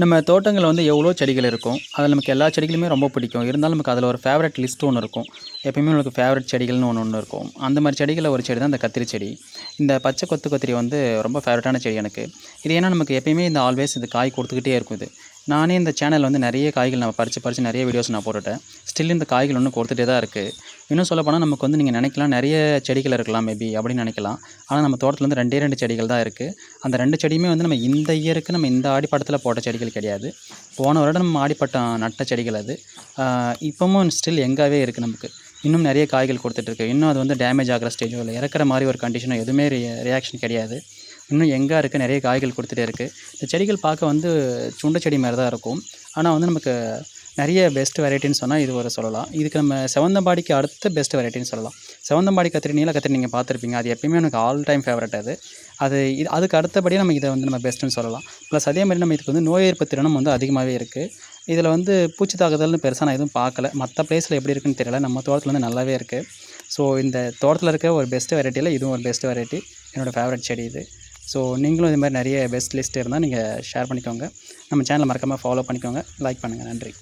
நம்ம தோட்டங்களில் வந்து எவ்வளோ செடிகள் இருக்கும்? அதில் நமக்கு எல்லா செடிகளுமே ரொம்ப பிடிக்கும். இருந்தாலும் நமக்கு அதில் ஒரு ஃபேவரட் லிஸ்ட் ஒன்று இருக்கும். எப்பயுமே உங்களுக்கு ஃபேவரட் செடிகள்னு ஒன்று ஒன்று இருக்கும். அந்த மாதிரி செடிகளில் ஒரு செடி தான் இந்த கத்திரி செடி. இந்த பச்சை கொத்து கத்திரி வந்து ரொம்ப ஃபேவரட்டான செடி எனக்கு. இது ஏன்னா நமக்கு எப்பயுமே இந்த ஆல்வேஸ் இது காய் கொடுத்துக்கிட்டே இருக்கும் இது. நானே இந்த சேனலில் வந்து நிறைய காய்கள் நான் பறித்து பறித்து நிறைய வீடியோஸ் நான் போட்டுட்டேன். ஸ்டில் இந்த காய்கள் ஒன்று கொடுத்துட்டே தான் இருக்குது இன்னும் சொல்லப்போனால் நமக்கு வந்து நீங்கள் நினைக்கலாம் நிறைய செடிகள் இருக்கலாம் மேபி அப்படின்னு நினைக்கலாம். ஆனால் நம்ம தோட்டத்தில் வந்து ரெண்டே ரெண்டு செடிகள் தான் இருக்குது அந்த ரெண்டு செடியுமே வந்து நம்ம இந்த இயருக்கு நம்ம இந்த ஆடிப்பட்டத்தில் போட்ட செடிகள் கிடையாது. போன வருடம் நம்ம ஆடிப்பட்டம் நட்ட செடிகள் அது. இப்போவும் ஸ்டில் எங்காவே இருக்குது நமக்கு. இன்னும் நிறைய காய்கள் கொடுத்துட்ருக்கு இன்னும் அது வந்து டேமேஜ் ஆகிற ஸ்டேஜோ இல்லை இறக்குற மாதிரி ஒரு கண்டிஷனோ எதுவுமே ரியாக்ஷன் கிடையாது. இன்னும் எங்கே இருக்குது நிறைய காய்கள் கொடுத்துட்டே இருக்குது இந்த செடிகள் பார்க்க வந்து சுண்டை செடி மாதிரி தான் இருக்கும். ஆனால் வந்து நமக்கு நிறைய பெஸ்ட் வெரைட்டின்னு சொன்னால் இது ஒரு சொல்லலாம். இதுக்கு நம்ம செவந்தம்பாடிக்கு அடுத்த பெஸ்ட் வெரைட்டின்னு சொல்லலாம். செவந்தம்பாடி கத்திரி நீல கத்திரி நீங்கள் பார்த்துருப்பீங்க. அது எப்பயுமே எனக்கு ஆல் டைம் ஃபேவரட் அது. அது இது அதுக்கு அடுத்தபடியே நம்ம இதை வந்து நம்ம பெஸ்ட்டுன்னு சொல்லலாம். ப்ளஸ் அதே மாதிரி நம்ம இதுக்கு வந்து நோய் எதிர்ப்பு திறனும் வந்து அதிகமாகவே இருக்குது இதில் வந்து பூச்சி தாக்குதல்னு பெருசாக நான் எதுவும் பார்க்கல. மற்ற பிளேஸில் எப்படி இருக்குன்னு தெரியல. நம்ம தோட்டத்தில் வந்து நல்லாவே இருக்குது ஸோ இந்த தோட்டத்தில் இருக்க ஒரு பெஸ்ட் வெரைட்டியில் இதுவும் ஒரு பெஸ்ட் வெரைட்டி என்னோடய ஃபேவரட் செடி இது. ஸோ நீங்களும் இது மாதிரி நிறைய பெஸ்ட் லிஸ்ட் இருந்தால் நீங்கள் ஷேர் பண்ணிக்கோங்க. நம்ம சேனலை மறக்காமல் ஃபாலோ பண்ணிக்கோங்க. லைக் பண்ணுங்கள் நன்றி.